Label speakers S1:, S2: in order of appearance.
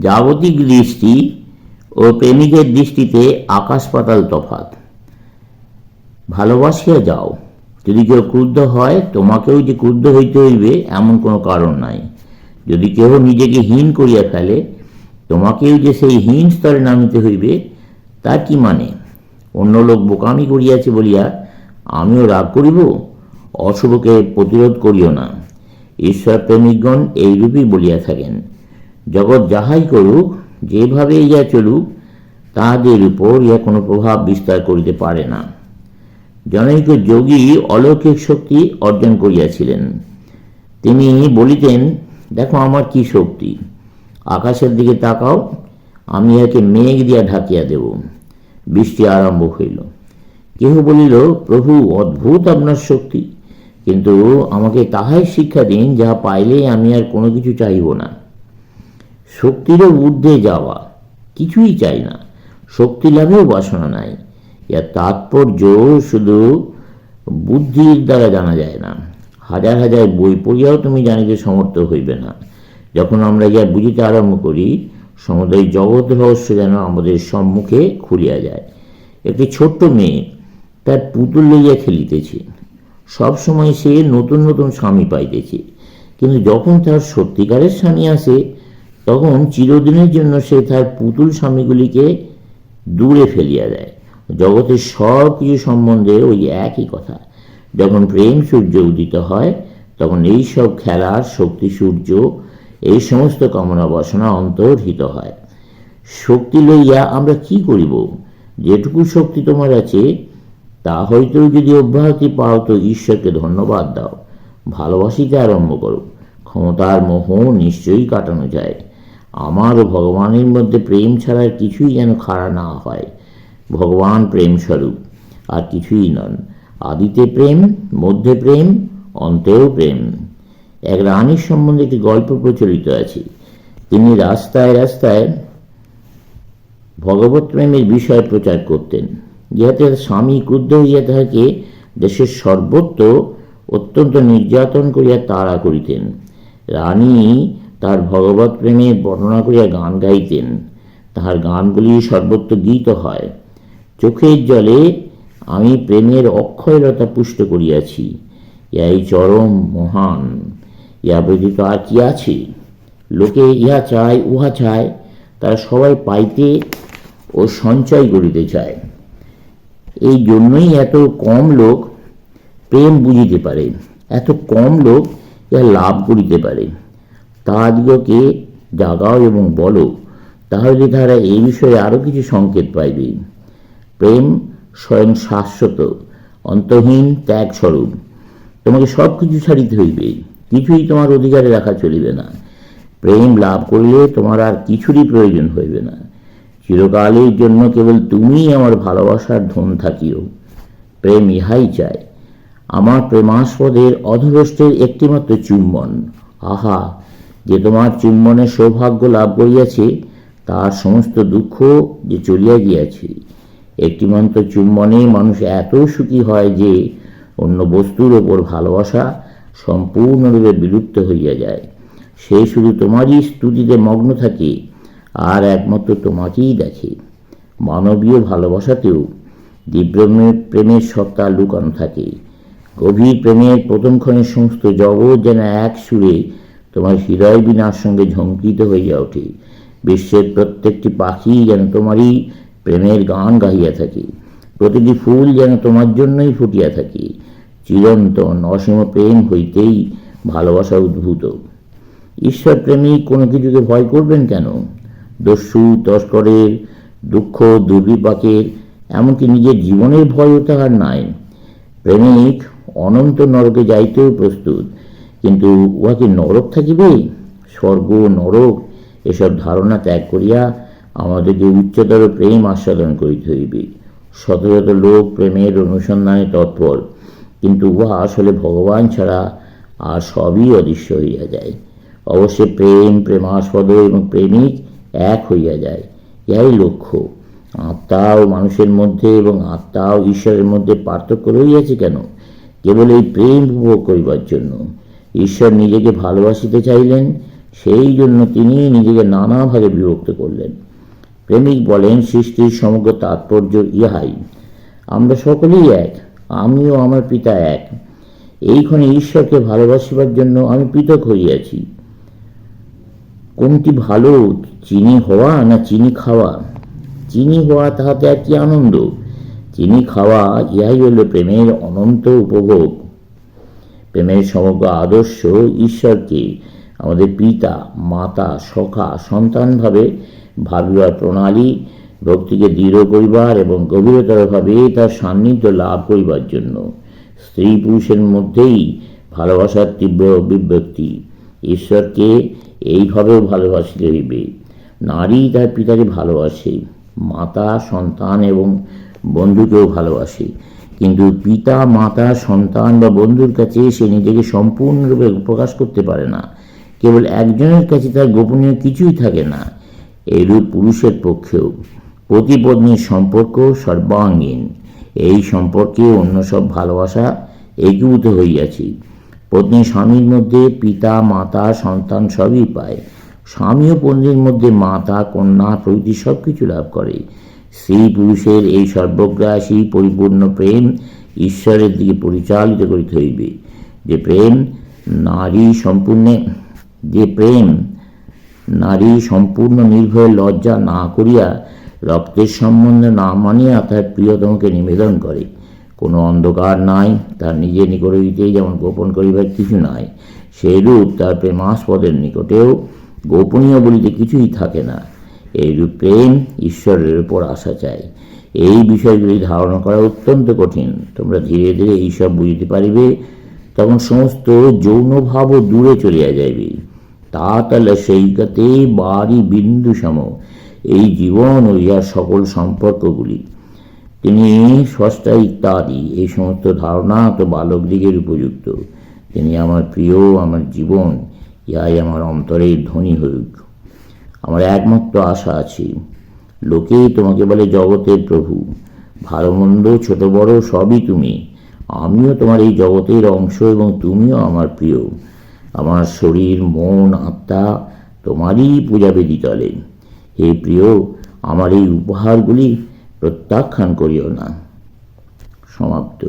S1: জাগতিক দৃষ্টি ও প্রেমিকের দৃষ্টিতে আকাশ পাতাল তফাত ভালোবাসিয়া যাও। যদি কেউ ক্রুদ্ধ হয়, তোমাকেও যে ক্রুদ্ধ হইতে হইবে এমন কোনো কারণ নাই। যদি কেহ নিজেকে হীন করিয়া ফেলে, তোমাকেও যে সেই হীন স্তরে নামিতে হইবে, তার কি মানে? অন্য লোক বোকামি করিয়াছে বলিয়া, আমিও রাগ করিব? অশুভকে প্রতিরোধ করিও না। ঈশ্বর প্রেমিকগণ এইরূপই বলিয়া থাকেন। জগৎ যাহাই করুক, যেভাবে ইয়া চলুক, তাহাদের উপর ইহা কোনো প্রভাব বিস্তার করিতে পারে না। জনৈক যোগী অলৌকিক শক্তি অর্জন করিয়াছিলেন। তিনি বলিতেন, দেখো আমার কি শক্তি। আকাশের দিকে তাকাও, আমি ইহাকে মেঘ দিয়া ঢাকিয়া দেব। বৃষ্টি আরম্ভ হইল। কেহ বলিল, প্রভু, অদ্ভুত আপনার শক্তি। কিন্তু আমাকে তাহাই শিক্ষা দিন, যাহা পাইলে আমি আর কোনো কিছু চাইব না। শক্তিরও ঊর্ধ্বে যাওয়া। কিছুই চাই না। শক্তি লাভেও বাসনা নাই। ইয়ার তাৎপর্য শুধু বুদ্ধির দ্বারা জানা যায় না। হাজার হাজার বই পড়িয়াও তুমি জানিতে সমর্থ হইবে না। যখন আমরা ইহা বুঝিতে আরম্ভ করি, সমুদয় জগৎ রহস্য যেন আমাদের সম্মুখে খুলিয়া যায়। একটি ছোট্ট মেয়ে তার পুতুল লইয়া খেলিতেছে। সব সময় সে নতুন নতুন স্বামী পাইতেছে। কিন্তু যখন তার সত্যিকারের স্বামী আসে তখন চিরদিনের জন্য সে তার পুতুল স্বামীগুলিকে দূরে ফেলিয়া দেয়। জগতের সব কিছু সম্বন্ধে ওই একই কথা। যখন প্রেম সূর্য উদিত হয়, তখন এই সব খেলার শক্তি সূর্য, এই সমস্ত কামনা বাসনা অন্তর্হিত হয়। শক্তি লইয়া আমরা কি করিব? যেটুকু শক্তি তোমার আছে, তা হয়তো যদি অব্যাহতি পাও তো ঈশ্বরকে ধন্যবাদ দাও। ভালোবাসিতে আরম্ভ করো। ক্ষমতার মোহ নিশ্চয়ই কাটানো যায়। আমার ও ভগবানের মধ্যে প্রেম ছাড়া কিছুই যেন খাড়া না হয়। ভগবান প্রেম স্বরূপ আর কিছুই নন। আদিতে প্রেম, মধ্যে প্রেম, অন্তেও প্রেম। এক রানীর সম্বন্ধে একটি গল্প প্রচলিত আছে। তিনি রাস্তায় রাস্তায় ভগবত প্রেমের বিষয় প্রচার করতেন ইহাতে স্বামী ক্রুদ্ধ হইয়া তাহাকে দেশের সর্বত্র অত্যন্ত নির্যাতন করিয়া তাড়া করিতেন। রানী তার ভগবত প্রেমের বর্ণনা করিয়া গান গাইতেন। তাহার গানগুলি সর্বত্র গীত হয়। চোখের জলে আমি প্রেমের অক্ষয়লতা পুষ্ট করিয়াছি। ইহাই চরম মহান, ইহা ব্যতীত আর কি আছে? লোকে ইহা চায়, উহা চায়, তারা সবাই পাইতে ও সঞ্চয় করিতে চায়। এই জন্যই এত কম লোক প্রেম বুঝিতে পারে। এত কম লোক ইহা লাভ করিতে পারে। তাহাদিগকে জাগাও এবং বলো, তাহলে তারা এই বিষয়ে আরও কিছু সংকেত পাইবে। প্রেম স্বয়ং শাশ্বত, অন্তহীন ত্যাগ স্বরূপ। তোমাকে সব কিছু ছাড়িতে হইবে, কিছুই তোমার অধিকারে রাখা চলিবে না। প্রেম লাভ করিলে তোমার আর কিছুরই প্রয়োজন হইবে না। চিরকালের জন্য কেবল তুমিই আমার ভালোবাসার ধন থাকিও। প্রেম ইহাই চায়। আমার প্রেমাস্পদের অধরষ্টের একটিমাত্র চুম্বন। আহা যে তোমার চুম্বনে সৌভাগ্য লাভ করিয়াছে, তার সমস্ত দুঃখ যে চলিয়া গিয়াছে। একটিমাত্র চুম্বনে মানুষ এত সুখী হয় যে অন্য বস্তুর ওপর ভালোবাসা সম্পূর্ণরূপে বিলুপ্ত হইয়া যায়। সে শুধু তোমারই স্তুতিতে মগ্ন থাকে, আর একমাত্র তোমাকেই দেখে। মানবীয় ভালোবাসাতেও দিব্য প্রেমের সত্তা লুকানো থাকে। গভীর প্রেমের প্রথম প্রথমক্ষণের সমস্ত জগৎ যেন এক সুরে তোমার হৃদয় বিনার সঙ্গে ঝঙ্কিত হইয়া ওঠে। বিশ্বের প্রত্যেকটি পাখি যেন তোমারই প্রেমের গান গাহিয়া থাকে। প্রতিটি ফুল যেন তোমার জন্যই ফুটিয়া থাকে। চিরন্তন অসীম প্রেম হইতেই ভালোবাসা উদ্ভূত। ঈশ্বর প্রেমিক কোনো কিছুকে ভয় করবেন কেন? দস্যু, তস্করের, দুঃখ, দুর্বিপাকের, এমনকি নিজের জীবনের ভয়ও তাহার নাই। প্রেমিক অনন্ত নরকে যাইতেও প্রস্তুত। কিন্তু উহাকে নরক থাকিবে স্বর্গ, নরক, এসব ধারণা ত্যাগ করিয়া আমাদেরকে উচ্চতর প্রেম আস্বাদন করিতে হইবে। শত শত লোক প্রেমের অনুসন্ধানে তৎপর, কিন্তু উহা আসলে ভগবান ছাড়া আর সবই অদৃশ্য হইয়া যায়। অবশ্যই প্রেম, প্রেমাস্পদ এবং প্রেমিক এক হইয়া যায়। ইহাই লক্ষ্য। আত্মা ও মানুষের মধ্যে এবং আত্মা ও ঈশ্বরের মধ্যে পার্থক্য রইয়াছে কেন? কেবল এই প্রেম উপভোগ করিবার জন্য। ঈশ্বর নিজেকে ভালোবাসিতে চাইলেন, সেই জন্য তিনি নিজেকে নানাভাবে বিভক্ত করলেন। প্রেমিক বলেন, সৃষ্টির সমগ্র তাৎপর্য ইহাই। আমরা সকলেই এক, আমিও আমার পিতা এক। এইখানে ঈশ্বরকে ভালোবাসিবার জন্য আমি পৃথক হইয়াছি। কোনটি ভালো, চিনি হওয়া না চিনি খাওয়া? চিনি হওয়া তাহাতে কি আনন্দ। চিনি খাওয়া ইহাই হল প্রেমের অনন্ত উপভোগ। প্রেমের সমগ্র আদর্শ ঈশ্বরকে আমাদের পিতা, মাতা, সখা, সন্তানভাবে ভাবিবার প্রণালী, ভক্তিকে দৃঢ় করিবার এবং গভীরতরভাবে তার সান্নিধ্য লাভ করিবার জন্য স্ত্রী পুরুষের মধ্যেই ভালোবাসার তীব্র অভিব্যক্তি ঈশ্বরকে এইভাবেও ভালোবাসিতে হইবে। নারী তার পিতাকে ভালোবাসে, মাতা, সন্তান এবং বন্ধুকেও ভালোবাসে। কিন্তু পিতা, মাতা, সন্তান বা বন্ধুর কাছে সে নিজেকে সম্পূর্ণরূপে প্রকাশ করতে পারে না। কেবল একজনের কাছে তার গোপনীয় কিছুই থাকে না। এরূপ পুরুষের পক্ষেও পতিপত্নীর সম্পর্ক সর্বাঙ্গীন। এই সম্পর্কে অন্য সব ভালোবাসা একীভূত হইয়াছি। পত্নী স্বামীর মধ্যে পিতা, মাতা, সন্তান সবই পায়। স্বামী ও পত্নীর মধ্যে মাতা, কন্যা প্রভৃতি সব কিছু লাভ করে। স্ত্রী পুরুষের এই সর্বগ্রাসী পরিপূর্ণ প্রেম ঈশ্বরের দিকে পরিচালিত করিতে হইবে। যে প্রেম নারী সম্পূর্ণে, যে প্রেম নারী সম্পূর্ণ নির্ভয়ে লজ্জা না করিয়া রক্তের সম্বন্ধে না মানিয়া তার প্রিয়তমকে নিবেদন করে। কোনো অন্ধকার নাই, তার নিজের নিকট হইতেই যেমন গোপন করিবার কিছু নাই সেইরূপ তার প্রেমাস্পদের নিকটেও গোপনীয় বলিতে কিছুই থাকে না। এইরূপ ঈশ্বরের উপর আসা চাই। এই বিষয়গুলি ধারণা করা অত্যন্ত কঠিন। তোমরা ধীরে ধীরে এইসব বুঝতে পারিবে, তখন সমস্ত যৌনভাবও দূরে চলিয়া যাইবে। তাতাল সেইকাতে বাড়ি বিন্দু সম। এই জীবন ও ইহার সকল সম্পর্কগুলি। তিনি স্রষ্টা ইত্যাদি, এই সমস্ত ধারণা তো বালক দিগের উপযুক্ত। তিনি আমার প্রিয়, আমার জীবন, ইহাই আমার অন্তরের ধ্বনি হইক আমার একমাত্র আশা আছে। লোকে তোমাকে বলে জগতের প্রভু। ভালো, মন্দ, ছোট, বড়, সবই তুমি। আমিও তোমার এই জগতের অংশ এবং তুমিও আমার প্রিয়। আমার শরীর, মন, আত্মা তোমারই পূজাবেদী তলে হে প্রিয়, আমার এই উপহারগুলি প্রত্যাখ্যান করিও না। সমাপ্ত।